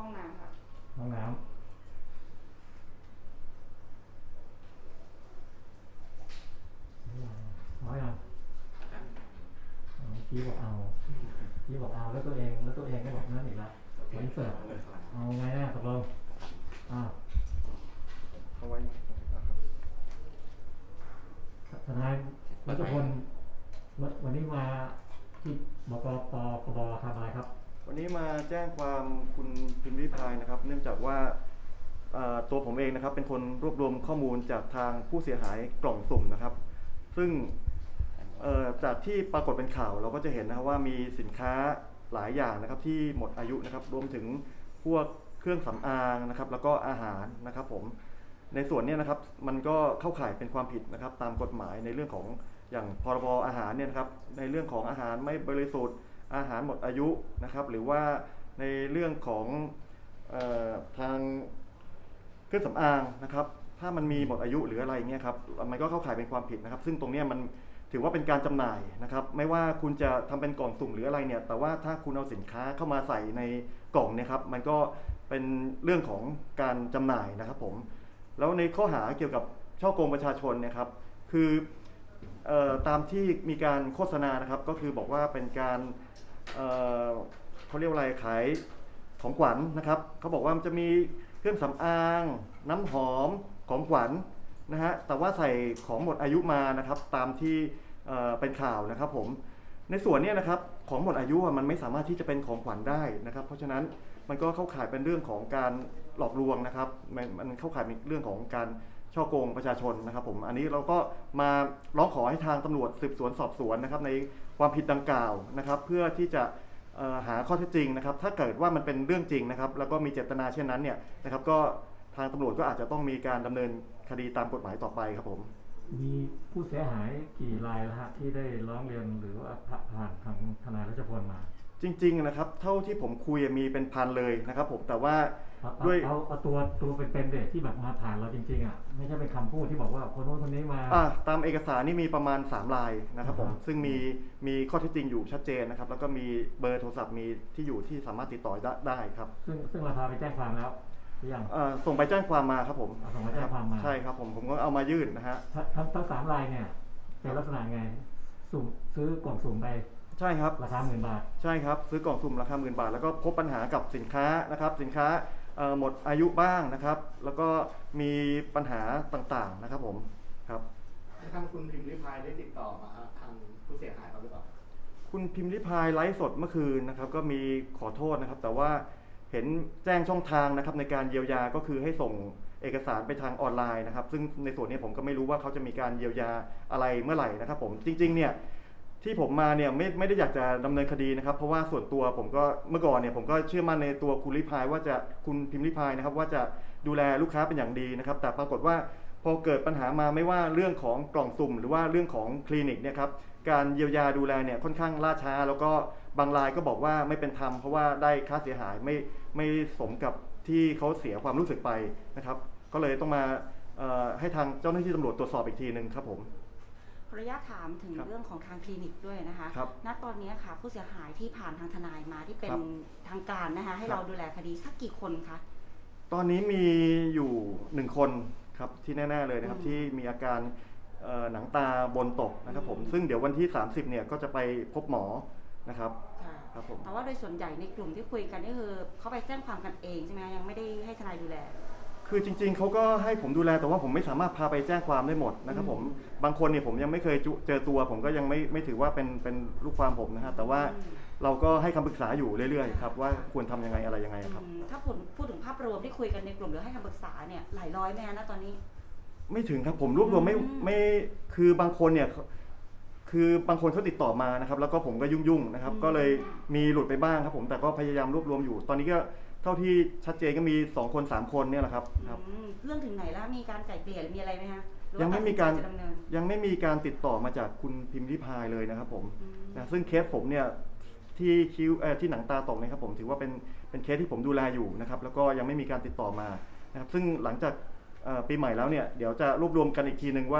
ห้องน้ำค่ะ ห้องน้ำเอาอยเอาเมื่อกี้บอกเอาเมื่อกี้บอกเอาแล้วตัวเองแล้วตัวเองก็บอกนั่นอีกละผลเสิร์ฟเอาไงนะตกลงอ่าเอาไว้ทนายรัชพลวันนี้มาที่บกปปบทำอะไรครับ วันนี้มาแจ้งความคุณพิมพ์ริพายนะครับ เนื่องจากว่าตัวผมเองนะครับเป็นคนรวบรวมข้อมูลจากทางผู้เสียหายกล่องสุ่มนะครับ ซึ่งจากที่ปรากฏเป็นข่าวเราก็จะเห็นนะครับว่ามีสินค้าหลายอย่างนะครับที่หมดอายุนะครับรวมถึงพวกเครื่องสำอางนะครับ แล้วก็อาหารนะครับผมในส่วนนี้นะครับมันก็เข้าข่ายเป็นความผิดนะครับ ตามกฎหมายในเรื่องของอย่างพรบอาหารเนี่ยนะครับในเรื่องของอาหารไม่บริสุทธิ์ อาหารหมดอายุนะครับ หรือว่าในเรื่องของออทางเครื่องสำอางนะครับ ถ้ามันมีหมดอายุหรืออะไรเงี้ยครับมันก็เข้าข่ายเป็นความผิดนะครับ ซึ่งตรงนี้มันถือว่าเป็นการจำหน่ายนะครับ ไม่ว่าคุณจะทำเป็นกล่องสุ่มหรืออะไรเนี่ย แต่ว่าถ้าคุณเอาสินค้าเข้ามาใส่ในกล่องเนี่ยครับ มันก็เป็นเรื่องของการจำหน่ายนะครับผม แล้วในข้อหาเกี่ยวกับช่อโกงประชาชนเนะครับ คือ ตามที่มีการโฆษณานะครับ ก็คือบอกว่าเป็นการเเขาเรียกว่าอะไรขายของขวัญนะครับเขาบอกว่ามันจะมีเครื่องสำอาง น้ำหอมของขวัญนะฮะแต่ว่าใส่ของหมดอายุมานะครับ ตามที่เเป็นข่าวนะครับผมในส่วนนี้นะครับของหมดอายุมันไม่สามารถที่จะเป็นของขวัญได้นะครับ เพราะฉะนั้นมันก็เข้าข่ายเป็นเรื่องของการหลอกลวงนะครับ มันเข้าข่ายเป็นเรื่องของการ ช่อโกงประชาชนนะครับผมอันนี้เราก็มาร้องขอให้ทางตำรวจสืบสวนสอบสวนนะครับในความผิดดังกล่าวนะครับ เพื่อที่จะหาข้อเท็จจริงนะครับ ถ้าเกิดว่ามันเป็นเรื่องจริงนะครับ แล้วก็มีเจตนาเช่นนั้นเนี่ยนะครับก็ทางตำรวจก็อาจจะต้องมีการดำเนินคดีตามกฎหมายต่อไปครับผมมีผู้เสียหายกี่รายแล้วฮะที่ได้ร้องเรียนหรือว่าผ่านทางทนายรัชพลมา จริงๆนะครับ เท่าที่ผมคุยมีเป็นพันเลยนะครับ ผมแต่ว่าเอาเอาด้วย เอาเอาตัวตัวเป็นๆเด็กที่แบบมาผ่านเราจริงๆอะไม่ใช่เป็นคำพูดที่บอกว่าคนโน้นคนนี้มา อ่าตามเอกสารนี่มีประมาณ 3 ลายนะครับผมอ่าฮะซึ่งมีมีข้อเท็จจริงอยู่ชัดเจนนะครับ แล้วก็มีเบอร์โทรศัพท์มีที่อยู่ที่สามารถติดต่อได้ได้ครับซึ่งซึ่งเราพาไปแจ้งความแล้วหรือยัง เอ่อส่งไปแจ้งความมาครับผมเอาส่งไปแจ้งความมา ใช่ครับผมผมก็เอามายื่นนะฮะ ทั้งทั้งทั้งสามรายเนี่ยเป็นลักษณะไง สุ่มซื้อกล่องสุ่มไป ใช่ครับราคาหมื่นบาท ใช่ครับซื้อกล่องสุ่มราคาหมื่นบาท แล้วก็พบปัญหากับสินค้านะครับสินค้าเอ่อหมดอายุบ้างนะครับ แล้วก็มีปัญหาต่างๆนะครับผมครับทางคุณพิมพ์ริพายได้ติดต่อมาทางผู้เสียหายเขาหรือเปล่าคุณพิมพ์ริพายไลฟ์สดเมื่อคืนนะครับ ก็มีขอโทษนะครับ แต่ว่าเห็นแจ้งช่องทางนะครับในการเยียวยาก็คือให้ส่งเอกสารไปทางออนไลน์นะครับ ซึ่งในส่วนนี้ผมก็ไม่รู้ว่าเขาจะมีการเยียวยาอะไรเมื่อไหร่นะครับ ผมจริงๆเนี่ย ที่ผมมาเนี่ยไม่ไม่ได้อยากจะดำเนินคดีนะครับ เพราะว่าส่วนตัวผมก็เมื่อก่อนเนี่ยผมก็เชื่อมั่นในตัวคุณริพายว่าจะคุณพิมพ์ริพายนะครับ ว่าจะดูแลลูกค้าเป็นอย่างดีนะครับ แต่ปรากฏว่าพอเกิดปัญหามาไม่ว่าเรื่องของกล่องสุ่ม หรือว่าเรื่องของคลินิกเนี่ยครับการเยียวยาดูแลเนี่ยค่อนข้างล่าช้า แล้วก็บางรายก็บอกว่าไม่เป็นธรรมเพราะว่าได้ค่าเสียหายไม่ไม่สมกับที่เขาเสียความรู้สึกไปนะครับ ก็เลยต้องมาให้ทางเจ้าหน้าที่ตำรวจตรวจสอบอีกทีหนึ่งครับผม ขออนุญาตถามถึงครับเรื่องของทางคลินิกด้วยนะคะ ครับณตอนนี้ค่ะ ผู้เสียหายที่ผ่านทางทนายมาที่เป็นครับทางการนะคะ ให้ครับ เราดูแลคดีสักกี่คนคะ ตอนนี้มีอยู่หนึ่งคนครับที่แน่ๆเลยนะครับอืมที่มีอาการเอ่อหนังตาบนตกนะครับผมอืม ซึ่งเดี๋ยววันที่ 30เนี่ยก็จะไปพบหมอนะครับค่ะครับผมแต่ว่าโดยส่วนใหญ่ในกลุ่มที่คุยกันนี่คือเขาไปแจ้งความกันเองใช่ไหมคะยังไม่ได้ให้ทนายดูแล คือจริง ๆเขาก็ให้ผมดูแลแต่ว่าผมไม่สามารถพาไปแจ้งความได้หมดนะครับผมอืมบางคนเนี่ยผมยังไม่เคยจุเจอตัว ผมก็ยังไม่ไม่ถือว่าเป็นเป็นลูกความผมนะฮะแต่ว่าอืมเราก็ให้คำปรึกษาอยู่เรื่อยๆครับว่าควรทำยังไงอะไรยังไงครับ อืมถ้าพูดพูดถึงภาพรวมที่คุยกันในกลุ่มหรือให้คำปรึกษาเนี่ยหลายร้อยไหมคะณตอนนี้ ไม่ถึงครับผมรวบรวมไม่อืม ไม่คือบางคนเนี่ยคือบางคนเขาติดต่อมานะครับ แล้วก็ผมก็ยุ่งๆนะครับ ก็เลยมีหลุดไปบ้างครับผมแต่ก็พยายามรวบรวมอยู่ ตอนนี้ก็ เท่าที่ชัดเจนก็มีสองคนสามคนเนี่ยแหละครับครับ อืมเรื่องถึงไหนแล้วมีการไกล่เกลี่ยหรือมีอะไรไหมคะหรือว่ายังไม่มีการ ตัดสินใจจะดำเนินยังไม่มีการติดต่อมาจากคุณพิมพ์ริพายเลยนะครับผมอืมนะซึ่งเคสผมเนี่ยที่คิ้วเอ่อที่หนังตาตกเนะครับผมถือว่าเป็นเป็นเคสที่ผมดูแลอยู่นะครับแล้วก็ยังไม่มีการติดต่อมานะครับซึ่งหลังจากเอ่อปีใหม่แล้วเนี่ยเดี๋ยวจะรวบรวมกันอีกทีหนึ่งว่า